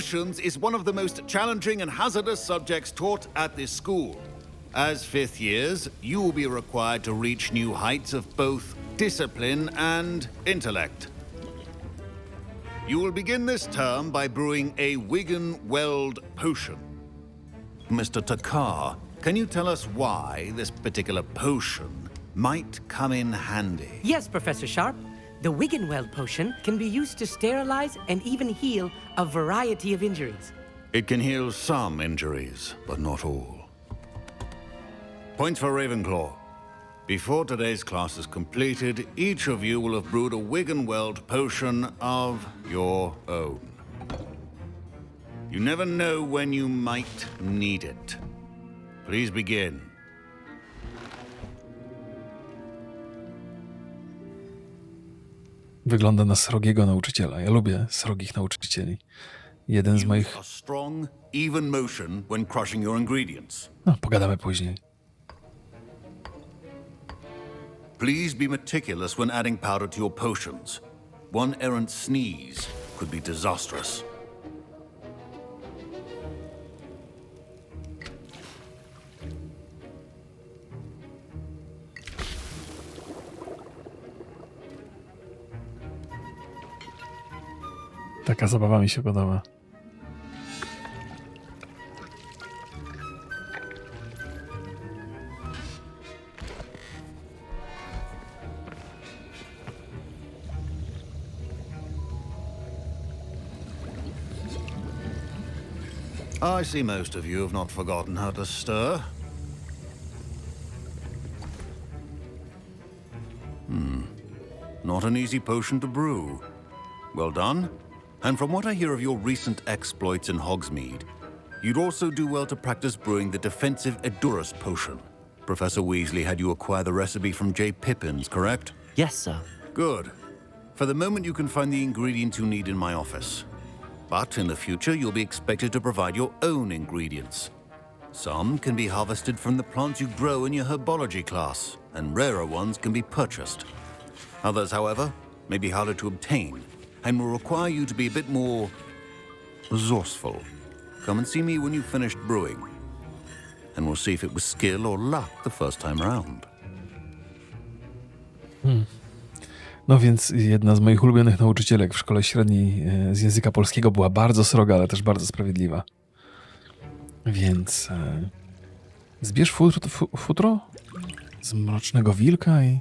Potions is one of the most challenging and hazardous subjects taught at this school. As fifth years, you will be required to reach new heights of both discipline and intellect. You will begin this term by brewing a Wigan Weld potion. Mr. Takar, can you tell us why this particular potion might come in handy? Yes, Professor Sharp. The Wiggenweld potion can be used to sterilize and even heal a variety of injuries. It can heal some injuries, but not all. Points for Ravenclaw. Before today's class is completed, each of you will have brewed a Wiggenweld potion of your own. You never know when you might need it. Please begin. Wygląda na srogiego nauczyciela. Ja lubię srogich nauczycieli. Jeden z moich. No, pogadamy później. Please be meticulous when adding powder to your potions. One errant sneeze could be disastrous. Taka zabawa mi się podoba. I see most of you have not forgotten how to stir. Hmm. Not an easy potion to brew. Well done. And from what I hear of your recent exploits in Hogsmeade, you'd also do well to practice brewing the defensive Edurus potion. Professor Weasley had you acquire the recipe from J. Pippins, correct? Yes, sir. Good. For the moment, you can find the ingredients you need in my office. But in the future, you'll be expected to provide your own ingredients. Some can be harvested from the plants you grow in your herbology class, and rarer ones can be purchased. Others, however, may be harder to obtain and will require you to be a bit more resourceful. Come and see me when you've finished brewing, and we'll see if it was skill or luck the first time round. No więc jedna z moich ulubionych nauczycielek w szkole średniej e, z języka polskiego była bardzo sroga, ale też bardzo sprawiedliwa. Więc e, zbierz futro, fu- futro z mrocznego wilka i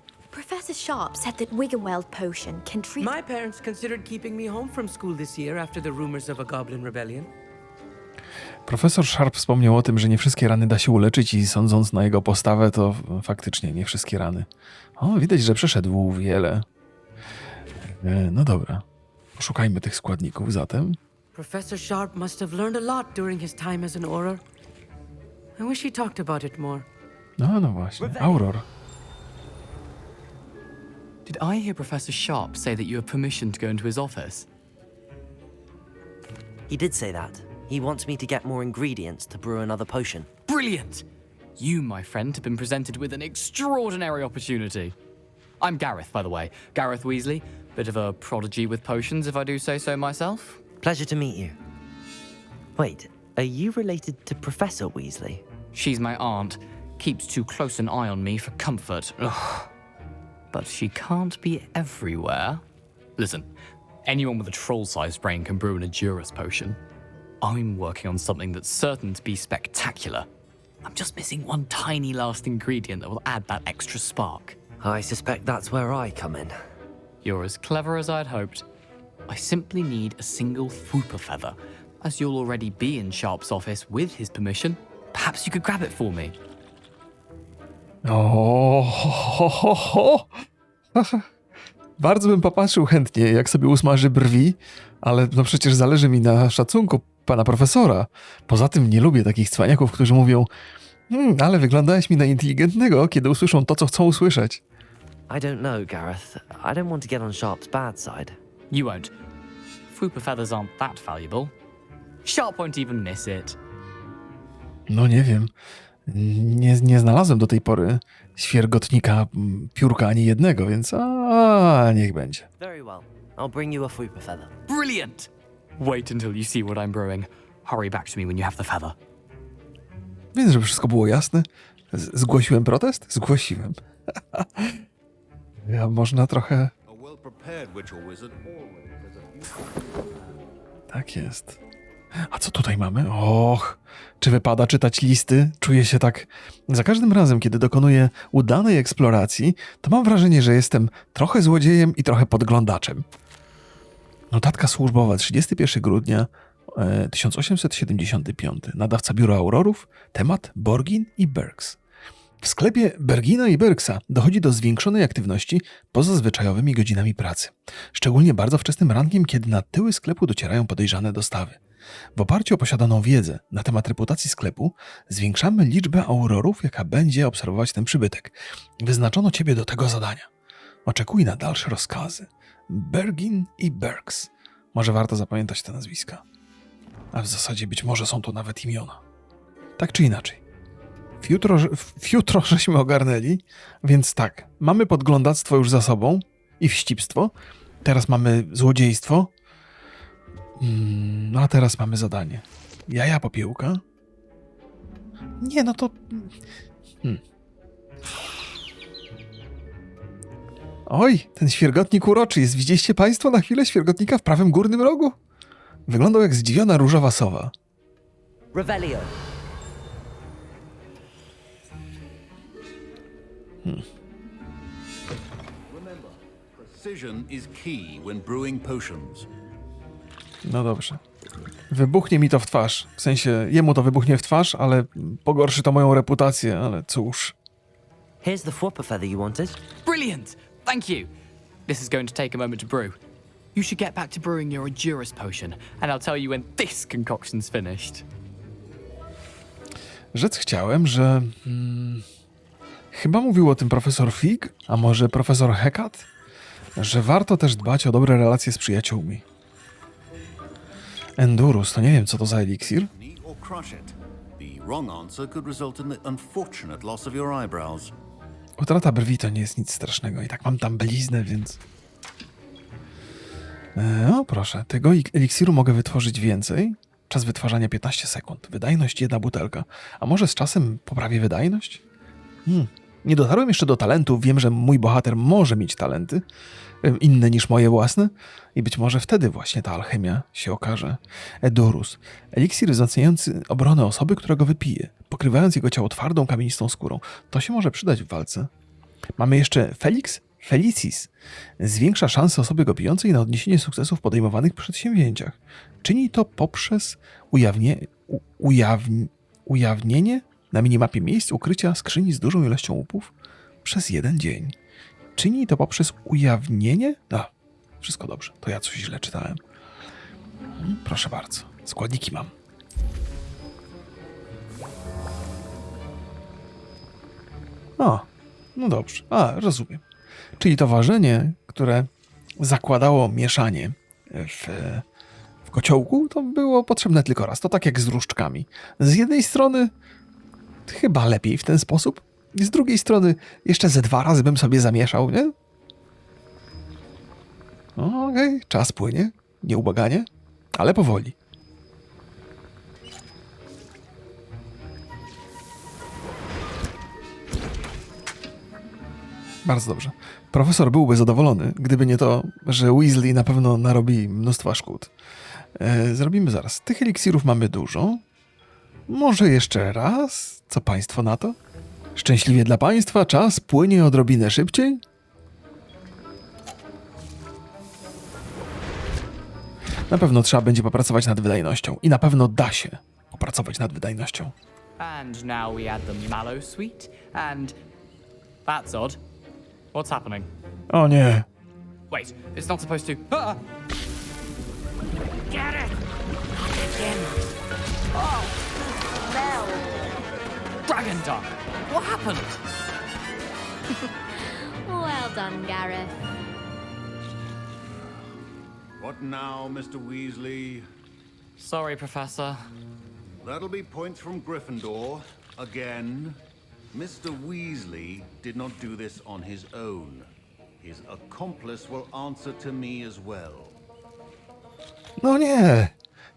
Sharp said that Wiggenweld potion can treat. My parents considered keeping me home from school this year after the rumors of a goblin rebellion. Profesor Sharp wspomniał o tym, że nie wszystkie rany da się uleczyć i sądząc na jego postawę, to faktycznie nie wszystkie rany. O, widać, że przeszedł wiele. E, No dobra. Poszukajmy tych składników zatem. Professor Sharp must have learned a lot during his time as an Auror. I wish he talked about it more. No, no właśnie. Auror. Did I hear Professor Sharp say that you have permission to go into his office? He did say that. He wants me to get more ingredients to brew another potion. Brilliant! You, my friend, have been presented with an extraordinary opportunity. I'm Gareth, by the way. Gareth Weasley. Bit of a prodigy with potions, if I do say so myself. Pleasure to meet you. Wait, are you related to Professor Weasley? She's my aunt. Keeps too close an eye on me for comfort. Ugh. But she can't be everywhere. Listen, anyone with a troll sized brain can brew an Edurus potion. I'm working on something that's certain to be spectacular. I'm just missing one tiny last ingredient that will add that extra spark. I suspect that's where I come in. You're as clever as I'd hoped. I simply need a single Fooper feather. As you'll already be in Sharp's office with his permission, perhaps you could grab it for me. O, ho, ho, ho, ho. Bardzo bym popatrzył chętnie, jak sobie usmaży brwi, ale no przecież zależy mi na szacunku pana profesora. Poza tym nie lubię takich cwaniaków, którzy mówią hmm, ale wyglądałeś mi na inteligentnego, kiedy usłyszą to, co chcą usłyszeć. I don't know, Gareth. I don't want to get on Sharp's bad side. You won't. Fooper feathers aren't that valuable. Sharp won't even miss it. No nie wiem. Nie, nie znalazłem do tej pory świergotnika piórka ani jednego, więc a, niech będzie. Very well. I'll bring you a feather. Brilliant! Wait until you see what I'm brewing. Hurry back to me when you have the feather. Więc, żeby wszystko było jasne, z- zgłosiłem protest? Zgłosiłem. ja można trochę... Tak jest. A co tutaj mamy? Och, czy wypada czytać listy? Czuję się tak. Za każdym razem, kiedy dokonuję udanej eksploracji, to mam wrażenie, że jestem trochę złodziejem i trochę podglądaczem. Notatka służbowa 31 grudnia e, 1875. Nadawca biura Aurorów. Temat Borgin i Berks. W sklepie Bergina i Berksa dochodzi do zwiększonej aktywności poza zwyczajowymi godzinami pracy. Szczególnie bardzo wczesnym rankiem, kiedy na tyły sklepu docierają podejrzane dostawy. W oparciu o posiadaną wiedzę na temat reputacji sklepu, zwiększamy liczbę aurorów, jaka będzie obserwować ten przybytek. Wyznaczono ciebie do tego zadania. Oczekuj na dalsze rozkazy. Bergin i Berks. Może warto zapamiętać te nazwiska. A w zasadzie być może są to nawet imiona. Tak czy inaczej. Fiutro, fiutro żeśmy ogarnęli, więc tak, mamy podglądactwo już za sobą i wścibstwo. Teraz mamy złodziejstwo. Mm, No a teraz mamy zadanie. Jaja popiełka? Nie, no to... Hmm. Oj, ten świergotnik uroczy jest. Widzieliście państwo na chwilę świergotnika w prawym górnym rogu? Wyglądał jak zdziwiona różowa sowa. Revelio. Precision is key when brewing potions. No dobrze. Wybuchnie mi to w twarz. W sensie, jemu to wybuchnie w twarz, ale pogorszy to moją reputację, ale cóż. Here's the Fwopper feather you wanted. Brilliant! Thank you! This is going to take a moment to brew. You should get back to brewing your Adurus potion, and I'll tell you when this concoction's finished. Rzec chciałem, że. Hmm, chyba mówił o tym profesor Fig, a może profesor Hekat, że warto też dbać o dobre relacje z przyjaciółmi. Endurus, to nie wiem, co to za eliksir. Utrata brwi to nie jest nic strasznego. I tak mam tam bliznę, więc. E, o, proszę. Tego ik- eliksiru mogę wytworzyć więcej. Czas wytwarzania 15 sekund. Wydajność jedna butelka. A może z czasem poprawię wydajność? Hmm. Nie dotarłem jeszcze do talentów. Wiem, że mój bohater może mieć talenty inne niż moje własne i być może wtedy właśnie ta alchemia się okaże. Edurus. Eliksir wzmacniający obronę osoby, która go wypije, pokrywając jego ciało twardą, kamienistą skórą. To się może przydać w walce. Mamy jeszcze Felix Felicis. Zwiększa szanse osoby go pijącej na odniesienie sukcesów w podejmowanych przedsięwzięciach. Czyni to poprzez ujawnie, u, ujawni, ujawnienie na minimapie miejsc ukrycia skrzyni z dużą ilością łupów przez jeden dzień. Czyni to poprzez ujawnienie? A, wszystko dobrze. To ja coś źle czytałem. Mm, Proszę bardzo. Składniki mam. O, no dobrze. A, rozumiem. Czyli to ważenie, które zakładało mieszanie w, w kociołku, to było potrzebne tylko raz. To tak jak z różdżkami. Z jednej strony chyba lepiej w ten sposób, i z drugiej strony jeszcze ze dwa razy bym sobie zamieszał, nie? No, Okej, czas płynie, nieubaganie, ale powoli. Bardzo dobrze. Profesor byłby zadowolony, gdyby nie to, że Weasley na pewno narobi mnóstwa szkód. E, zrobimy zaraz. Tych eliksirów mamy dużo. Może jeszcze raz? Co państwo na to? Szczęśliwie dla państwa czas płynie odrobinę szybciej? Na pewno trzeba będzie popracować nad wydajnością. I na pewno da się popracować nad wydajnością. And now we add the mallow sweet, and. That's odd. What's happening? O nie. Wait, it's not supposed to. Ah! Get it! Oh! Dragon Dog! What happened? Well done, Gareth. What now, Mr. Weasley? Sorry, Professor. That'll be points from Gryffindor. Again. Mr. Weasley did not do this on his own. His accomplice will answer to me as well. Oh, no nie!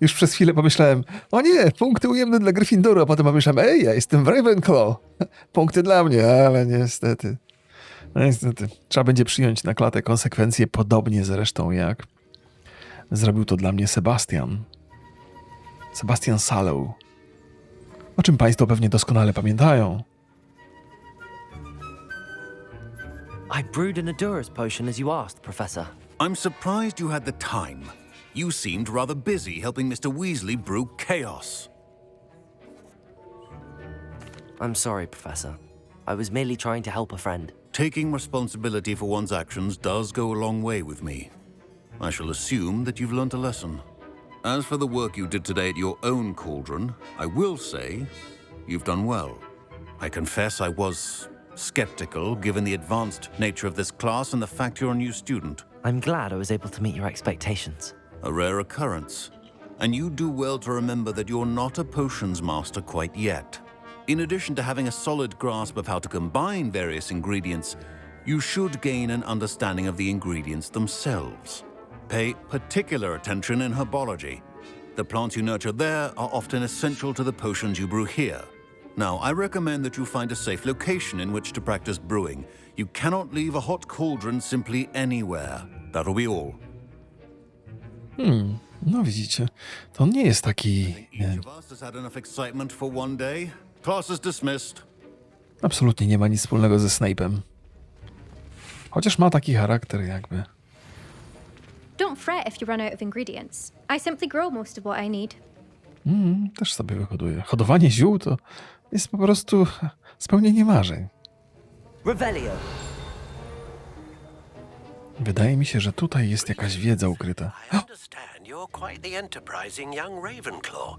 Już przez chwilę pomyślałem, o nie, punkty ujemne dla Gryffindoru, a potem pomyślałem, ej, ja jestem w Ravenclaw. Punkty dla mnie, ale niestety. No niestety. Trzeba będzie przyjąć na klatę konsekwencje, podobnie zresztą jak zrobił to dla mnie Sebastian. Sebastian Sallow. O czym Państwo pewnie doskonale pamiętają. I brewed an Adura's potion as you asked, Professor. I'm surprised you had the time. You seemed rather busy helping Mr. Weasley brew chaos. I'm sorry, Professor. I was merely trying to help a friend. Taking responsibility for one's actions does go a long way with me. I shall assume that you've learnt a lesson. As for the work you did today at your own cauldron, I will say you've done well. I confess I was skeptical given the advanced nature of this class and the fact you're a new student. I'm glad I was able to meet your expectations. A rare occurrence. And you do well to remember that you're not a potions master quite yet. In addition to having a solid grasp of how to combine various ingredients, you should gain an understanding of the ingredients themselves. Pay particular attention in herbology. The plants you nurture there are often essential to the potions you brew here. Now, I recommend that you find a safe location in which to practice brewing. You cannot leave a hot cauldron simply anywhere. That'll be all. No widzicie, to on nie jest taki e, Each of us has had enough excitement for one day. Class is dismissed. Absolutnie nie ma nic wspólnego ze Snape'em. Chociaż ma taki charakter jakby. Don't fret if you run out of ingredients. I simply grow most of what I need. Mm, też sobie wyhoduje. Hodowanie ziół to jest po prostu spełnienie marzeń. Revelio. Wydaje mi się, że tutaj jest jakaś wiedza ukryta. I understand you're quite the enterprising young Ravenclaw.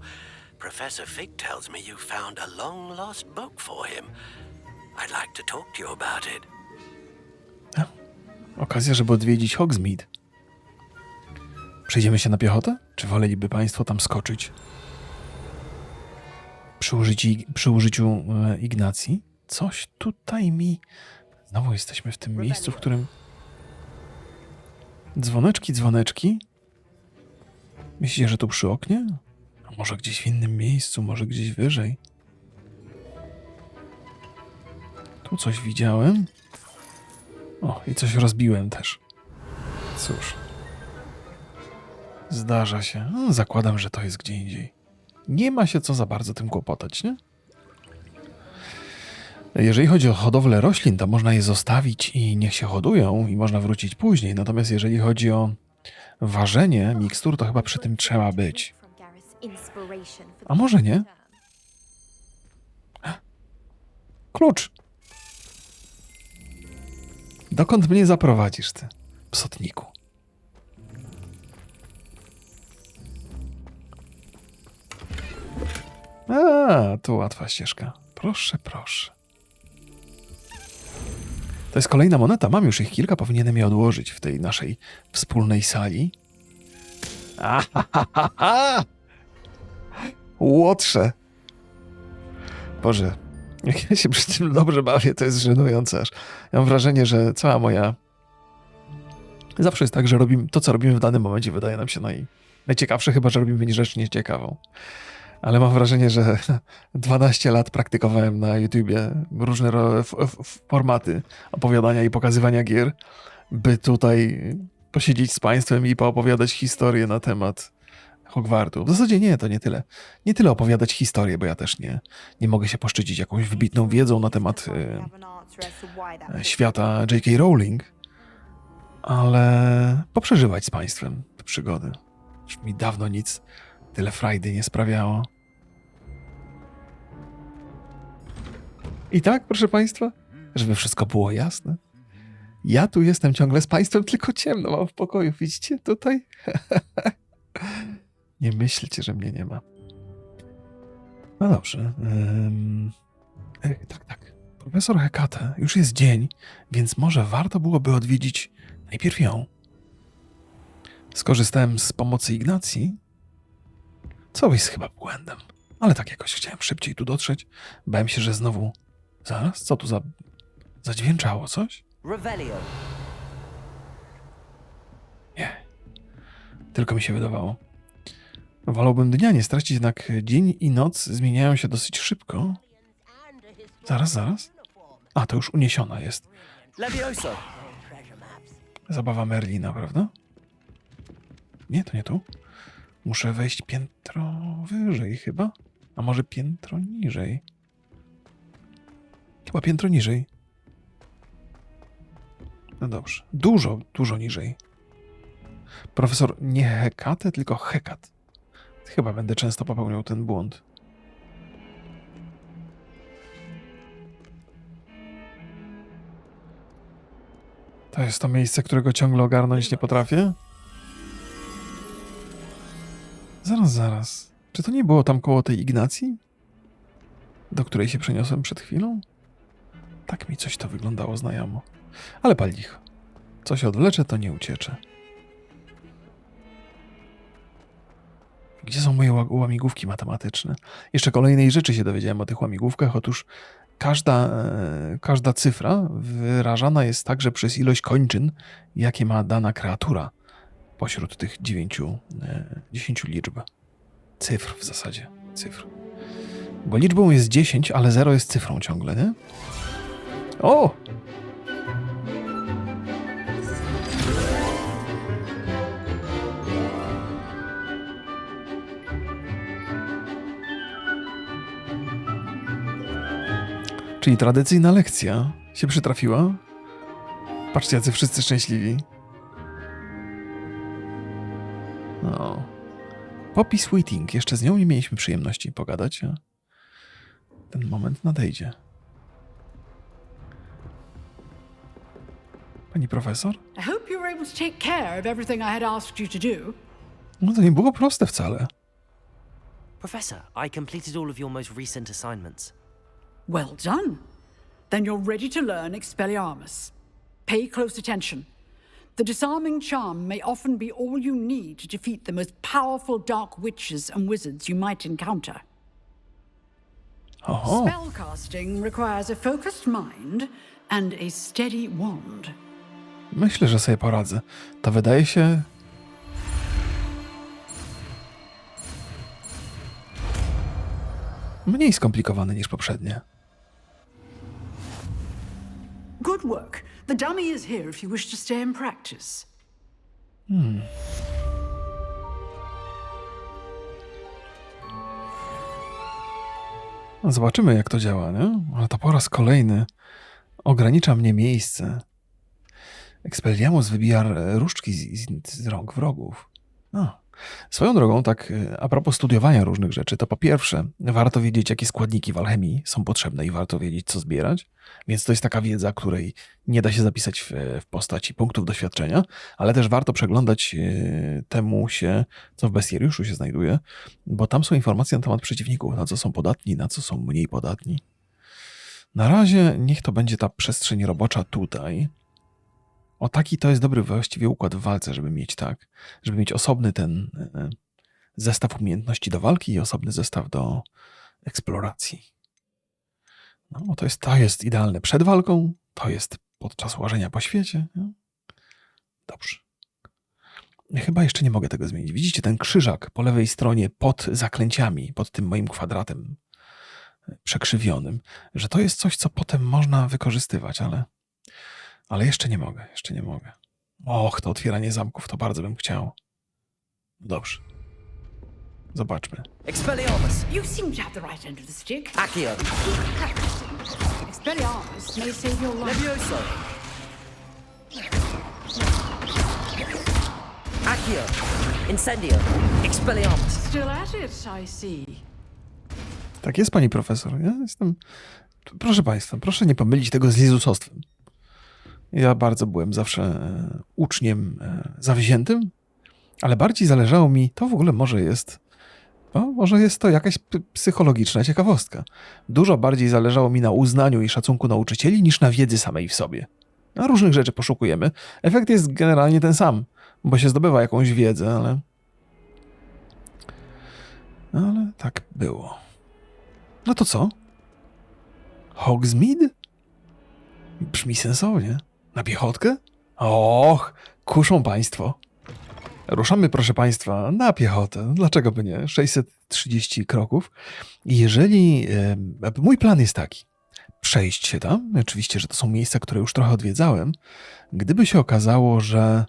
Professor Fig tells me you found a long lost book for him. I'd like to talk to you about it. Okazja, żeby odwiedzić Hogsmeade. Przejdziemy się na piechotę? Czy woleliby Państwo tam skoczyć? Przy użyciu, przy użyciu e, Ignacji? Coś tutaj mi... Znowu jesteśmy w tym miejscu, w którym... Dzwoneczki, dzwoneczki. Myślicie, że tu przy oknie? A może gdzieś w innym miejscu, może gdzieś wyżej? Tu coś widziałem. O, i coś rozbiłem też. Cóż. Zdarza się. No, zakładam, że to jest gdzie indziej. Nie ma się co za bardzo tym kłopotać, nie? Jeżeli chodzi o hodowlę roślin, to można je zostawić i niech się hodują i można wrócić później. Natomiast jeżeli chodzi o ważenie mikstur, to chyba przy tym trzeba być. A może nie? Klucz! Dokąd mnie zaprowadzisz, ty, psotniku? A, tu łatwa ścieżka. Proszę, proszę. To jest kolejna moneta. Mam już ich kilka, powinienem je odłożyć w tej naszej wspólnej sali. Łotrze! Boże, jak ja się przy tym dobrze bawię, to jest żenujące aż. Ja mam wrażenie, że cała moja... Zawsze jest tak, że robimy to, co robimy w danym momencie, wydaje nam się naj... najciekawsze, chyba, że robimy rzecz nieciekawą. Ale mam wrażenie, że 12 lat praktykowałem na YouTubie różne formaty opowiadania i pokazywania gier, by tutaj posiedzieć z Państwem i poopowiadać historię na temat Hogwartu. W zasadzie nie, to nie tyle. Nie tyle opowiadać historię, bo ja też nie, nie mogę się poszczycić jakąś wybitną wiedzą na temat e, świata J.K. Rowling, ale poprzeżywać z Państwem te przygody. Już mi dawno nic tyle frajdy nie sprawiało. I tak, proszę Państwa, żeby wszystko było jasne. Ja tu jestem ciągle z Państwem, tylko ciemno mam w pokoju. Widzicie tutaj? nie myślcie, że mnie nie ma. No dobrze. e, tak, tak. Profesor Hekate, już jest dzień, więc może warto byłoby odwiedzić najpierw ją. Skorzystałem z pomocy Ignacji, co jest chyba błędem. Ale tak jakoś chciałem szybciej tu dotrzeć. Bałem się, że znowu... Zaraz? Co tu za... Zadźwięczało coś? Revelio. Nie. Tylko mi się wydawało. Wolałbym dnia nie stracić, jednak dzień i noc zmieniają się dosyć szybko. Zaraz, zaraz. A, to już uniesiona jest. Levioso! Zabawa Merlina, prawda? Nie, to nie tu. Muszę wejść piętro wyżej chyba. A może piętro niżej? Chyba piętro niżej. No dobrze. Dużo, dużo niżej. Profesor nie Hekate, tylko Hekat. Chyba będę często popełniał ten błąd. To jest to miejsce, którego ciągle ogarnąć nie potrafię? Zaraz, zaraz. Czy to nie było tam koło tej Ignacji? Do której się przeniosłem przed chwilą? Tak mi coś to wyglądało znajomo. Ale pal licho. Co się odwlecze, to nie uciecze. Gdzie są moje ła- łamigłówki matematyczne? Jeszcze kolejnej rzeczy się dowiedziałem o tych łamigłówkach. Otóż każda, e, każda cyfra wyrażana jest także przez ilość kończyn, jakie ma dana kreatura pośród tych dziewięciu, e, dziesięciu liczb. Cyfr w zasadzie. Cyfr. Bo liczbą jest 10, ale 0 jest cyfrą ciągle, nie? O! Czyli tradycyjna lekcja się przytrafiła. Patrzcie, jacy wszyscy szczęśliwi. No. Poppy Sweeting. Jeszcze z nią nie mieliśmy przyjemności pogadać, a ten moment nadejdzie. Pani profesor? I hope you were able to take care of everything I had asked you to do. No to nie było proste wcale. Professor, I completed all of your most recent assignments. Well done. Then you're ready to learn Expelliarmus. Pay close attention. The disarming charm may often be all you need to defeat the most powerful dark witches and wizards you might encounter. Oho. Spellcasting requires a focused mind and a steady wand. Myślę, że sobie poradzę. To wydaje się. Mniej skomplikowane niż poprzednie. Good work. The dummy is here if you wish to stay and practice. No, Zobaczymy, jak to działa, nie? Ale to po raz kolejny ogranicza mnie miejsce. Expelliarmus wybija r- różdżki z, z, z rąk wrogów. No. Swoją drogą, tak y, a propos studiowania różnych rzeczy, to po pierwsze, warto wiedzieć, jakie składniki w alchemii są potrzebne i warto wiedzieć, co zbierać. Więc to jest taka wiedza, której nie da się zapisać w, w postaci punktów doświadczenia, ale też warto przeglądać y, temu się, co w bestiariuszu się znajduje, bo tam są informacje na temat przeciwników, na co są podatni, na co są mniej podatni. Na razie niech to będzie ta przestrzeń robocza tutaj. O taki to jest dobry właściwie układ w walce, żeby mieć tak, żeby mieć osobny ten e, zestaw umiejętności do walki i osobny zestaw do eksploracji. No, bo to jest, to jest idealne przed walką, to jest podczas łażenia po świecie. Dobrze. Chyba jeszcze nie mogę tego zmienić. Widzicie ten krzyżak po lewej stronie pod zaklęciami, pod tym moim kwadratem e, przekrzywionym, że to jest coś, co potem można wykorzystywać, ale, ale jeszcze nie mogę, jeszcze nie mogę. Och, to otwieranie zamków, to bardzo bym chciał. Dobrze. Zobaczmy. Expelliarmus! You seem to have the right end of the stick. Accio! Expelliarmus may save your life. Levioso! Accio! Incendio! Expelliarmus! Still at it, I see. Tak jest, pani profesor. Ja jestem. Proszę państwa, proszę nie pomylić tego z Jezusostwem. Ja bardzo byłem zawsze e, uczniem e, zawziętym, ale bardziej zależało mi, to w ogóle może jest. No, może jest to jakaś psychologiczna ciekawostka. Dużo bardziej zależało mi na uznaniu i szacunku nauczycieli niż na wiedzy samej w sobie. Na różnych rzeczy poszukujemy. Efekt jest generalnie ten sam, bo się zdobywa jakąś wiedzę, ale. Ale tak było. No to co? Hogsmeade? Brzmi sensownie. Na piechotkę? Och, kuszą państwo. Ruszamy, proszę Państwa, na piechotę. Dlaczego by nie? 630 kroków. Jeżeli. Mój plan jest taki. Przejść się tam. Oczywiście, że to są miejsca, które już trochę odwiedzałem. Gdyby się okazało, że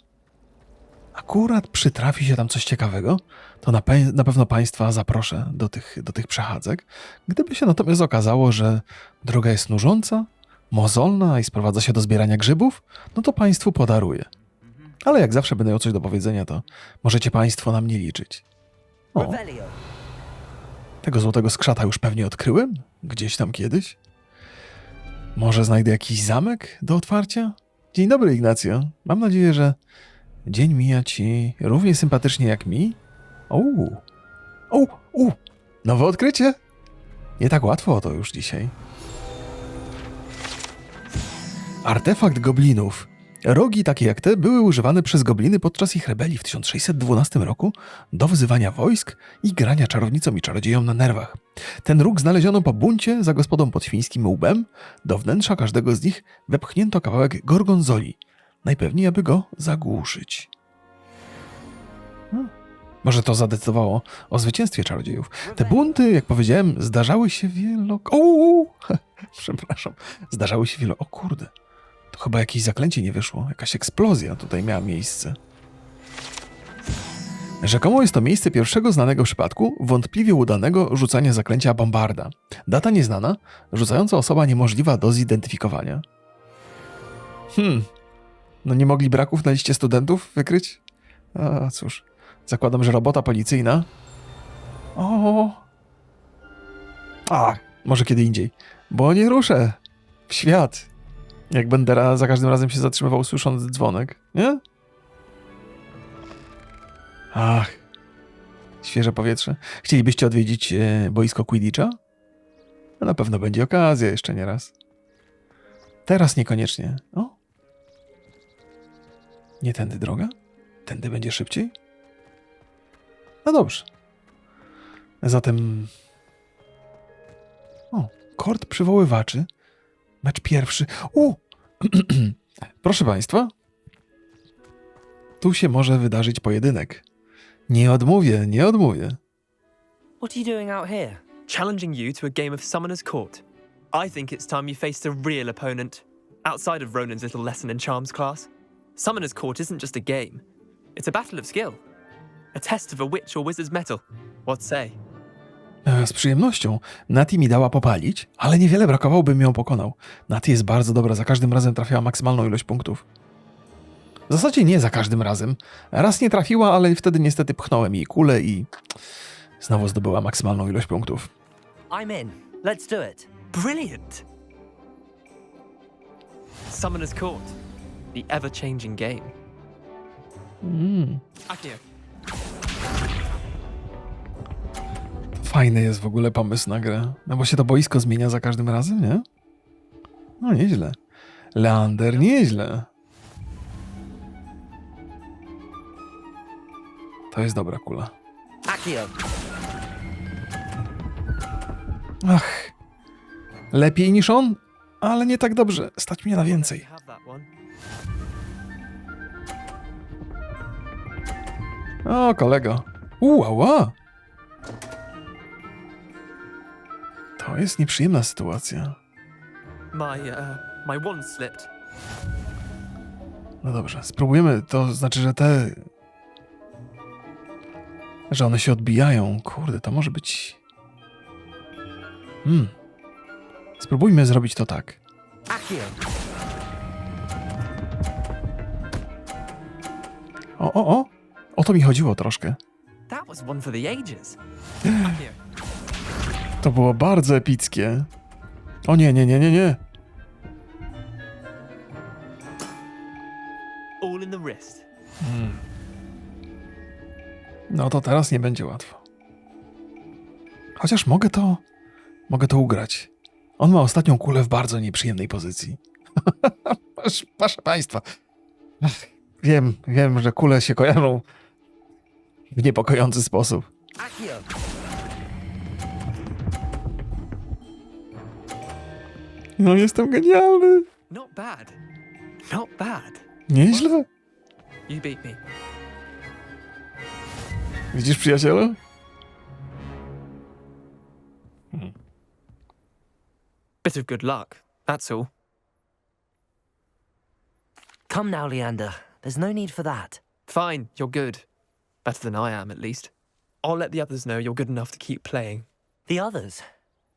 akurat przytrafi się tam coś ciekawego, to na, pe- na pewno Państwa zaproszę do tych, do tych przechadzek. Gdyby się natomiast okazało, że droga jest nużąca, mozolna i sprowadza się do zbierania grzybów, no to Państwu podaruję. Ale jak zawsze będę miał coś do powiedzenia, to możecie Państwo na mnie liczyć. O, tego złotego skrzata już pewnie odkryłem? Gdzieś tam kiedyś? Może znajdę jakiś zamek do otwarcia? Dzień dobry, Ignacjo. Mam nadzieję, że dzień mija ci równie sympatycznie jak mi. Uuu. U, u. Nowe odkrycie? Nie tak łatwo o to już dzisiaj. Artefakt goblinów. Rogi takie jak te były używane przez gobliny podczas ich rebelii w 1612 roku do wyzywania wojsk i grania czarownicom i czarodziejom na nerwach. Ten róg znaleziono po buncie za gospodą pod świńskim łbem. Do wnętrza każdego z nich wepchnięto kawałek gorgonzoli, najpewniej aby go zagłuszyć. Hmm. Może to zadecydowało o zwycięstwie czarodziejów. Te bunty, jak powiedziałem, zdarzały się wielo... O, przepraszam. Zdarzały się wielo... O kurde. To chyba jakieś zaklęcie nie wyszło. Jakaś eksplozja tutaj miała miejsce. Rzekomo jest to miejsce pierwszego znanego przypadku wątpliwie udanego rzucania zaklęcia bombarda. Data nieznana, rzucająca osoba niemożliwa do zidentyfikowania. Hmm. No nie mogli braków na liście studentów wykryć? A cóż, zakładam, że robota policyjna. O. A, może kiedy indziej. Bo nie ruszę w świat. Jak Bendera za każdym razem się zatrzymywał słysząc dzwonek, nie? Ach, świeże powietrze. Chcielibyście odwiedzić e, boisko Quidditcha? No, na pewno będzie okazja jeszcze nie raz. Teraz niekoniecznie. O. Nie tędy droga? Tędy będzie szybciej? No dobrze. Zatem... O, kord przywoływaczy. Mecz pierwszy. U! Proszę Państwa. Tu się może wydarzyć pojedynek. Nie odmówię, nie odmówię. What are you doing out here? Challenging you to a game of Summoner's Court. I think it's time you faced a real opponent, outside of Ronan's little lesson in charms class. Summoner's Court isn't just a game, it's a battle of skill. A test of a witch or wizard's mettle. What say? E, Z przyjemnością. Nati mi dała popalić, ale niewiele brakowało, bym ją pokonał. Nati jest bardzo dobra, za każdym razem trafiała maksymalną ilość punktów. W zasadzie nie za każdym razem. Raz nie trafiła, ale wtedy niestety pchnąłem jej kulę i znowu zdobyła maksymalną ilość punktów. I'm in. Let's do it. Brilliant! Summoner's Court. The ever changing game. Akio, Fajny jest w ogóle pomysł na grę. No bo się to boisko zmienia za każdym razem, nie? No nieźle. Leander, nieźle. To jest dobra kula. Ach. Lepiej niż on, ale nie tak dobrze. Stać mnie na więcej. O, kolego. Uała! To jest nieprzyjemna sytuacja. My, uh, my wand slipped. No dobrze, spróbujemy. To znaczy, że te. Że one się odbijają. Kurde, to może być. Hmm. Spróbujmy zrobić to tak. O, o, o! O to mi chodziło troszkę. That was one for the ages. To było bardzo epickie. O nie, nie, nie, nie, nie. all in the wrist. No to teraz nie będzie łatwo. Chociaż mogę to. Mogę to ugrać. On ma ostatnią kulę w bardzo nieprzyjemnej pozycji. Proszę- Proszę Państwa. Ach, Wiem, wiem, że kule się kojarzą w niepokojący sposób. No, jestem genialny. Not bad. Not bad. Nieźle. You beat me. Widzisz, przyjacielu? Hmm. Bit of good luck, that's all. Come now, Leander. There's no need for that. Fine, you're good. Better than I am, at least. I'll let the others know you're good enough to keep playing. The others.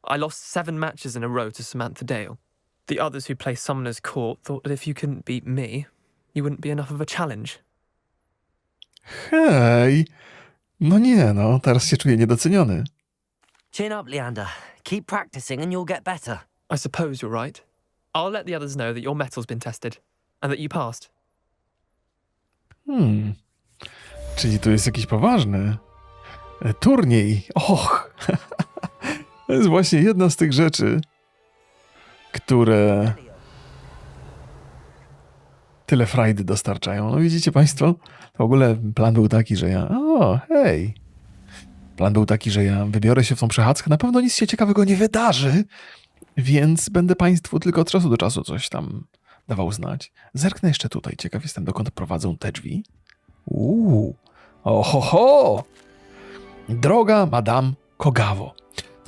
I lost seven matches in a row to Samantha Dale. The others who play Summoner's Court thought that if you couldn't beat me, you wouldn't be enough of a challenge. Hej! No nie, no, teraz się czuję niedoceniony. Chin up, Leander. Keep practicing and you'll get better. I suppose you're right. I'll let the others know that your metal's been tested and that you passed. Hmm. Czyli tu jest jakiś poważny e, turniej. Och! To jest właśnie jedna z tych rzeczy, które tyle frajdy dostarczają. No widzicie Państwo, w ogóle plan był taki, że ja. O, hej! Plan był taki, że ja wybiorę się w tą przechadzkę. Na pewno nic się ciekawego nie wydarzy, więc będę Państwu tylko od czasu do czasu coś tam dawał znać. Zerknę jeszcze tutaj. Ciekaw jestem, dokąd prowadzą te drzwi. Uuu, ohoho! Droga Madame Kogawo.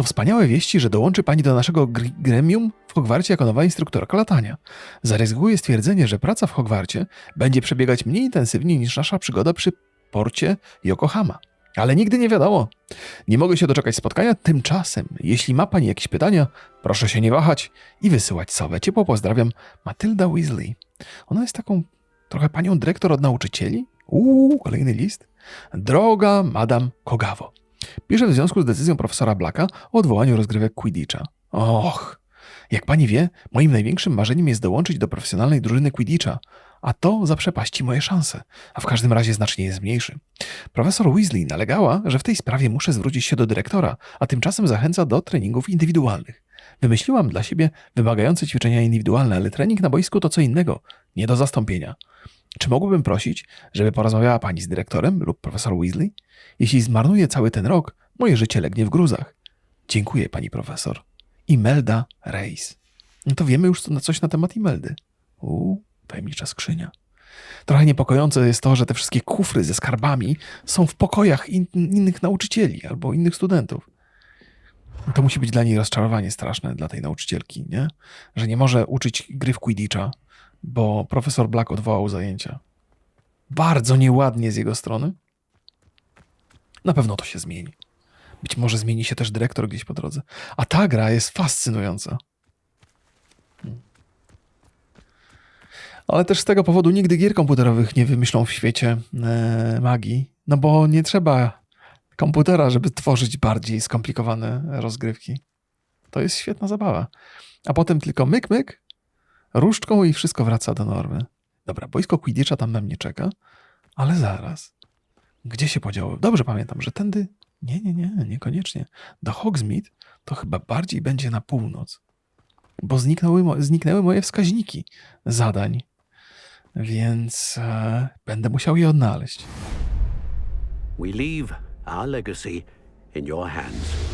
To wspaniałe wieści, że dołączy pani do naszego gr- gremium w Hogwarcie jako nowa instruktorka latania. Zaryzykuję stwierdzenie, że praca w Hogwarcie będzie przebiegać mniej intensywnie niż nasza przygoda przy porcie Yokohama. Ale nigdy nie wiadomo. Nie mogę się doczekać spotkania. Tymczasem, jeśli ma pani jakieś pytania, proszę się nie wahać i wysyłać sowę. Ciepło pozdrawiam, Matylda Weasley. Ona jest taką trochę panią dyrektor od nauczycieli? Uuu, kolejny list. Droga Madame Kogawo. Piszę w związku z decyzją profesora Blacka o odwołaniu rozgrywek Quidditcha. Och, jak pani wie, moim największym marzeniem jest dołączyć do profesjonalnej drużyny Quidditcha, a to zaprzepaści moje szanse, a w każdym razie znacznie je zmniejszy. Profesor Weasley nalegała, że w tej sprawie muszę zwrócić się do dyrektora, a tymczasem zachęca do treningów indywidualnych. Wymyśliłam dla siebie wymagające ćwiczenia indywidualne, ale trening na boisku to co innego, nie do zastąpienia. Czy mógłbym prosić, żeby porozmawiała pani z dyrektorem lub profesor Weasley? Jeśli zmarnuję cały ten rok, moje życie legnie w gruzach. Dziękuję, pani profesor. Imelda Reis. No to wiemy już co- coś na temat Imeldy. Uuu, tajemnicza skrzynia. Trochę niepokojące jest to, że te wszystkie kufry ze skarbami są w pokojach in, innych nauczycieli albo innych studentów. To musi być dla niej rozczarowanie straszne, dla tej nauczycielki, nie? Że nie może uczyć gry w Quidditcha, bo profesor Black odwołał zajęcia. Bardzo nieładnie z jego strony. Na pewno to się zmieni. Być może zmieni się też dyrektor gdzieś po drodze. A ta gra jest fascynująca. Ale też z tego powodu nigdy gier komputerowych nie wymyślą w świecie e, magii. No bo nie trzeba komputera, żeby tworzyć bardziej skomplikowane rozgrywki. To jest świetna zabawa. A potem tylko myk, myk, różdżką i wszystko wraca do normy. Dobra, boisko Quidditcha tam na mnie czeka, ale zaraz. Gdzie się podziało? Dobrze pamiętam, że tędy... Nie, nie, nie, niekoniecznie. Do Hogsmeade to chyba bardziej będzie na północ. Bo zniknęły, zniknęły moje wskaźniki zadań. Więc e, będę musiał je odnaleźć. We leave our legacy in your hands.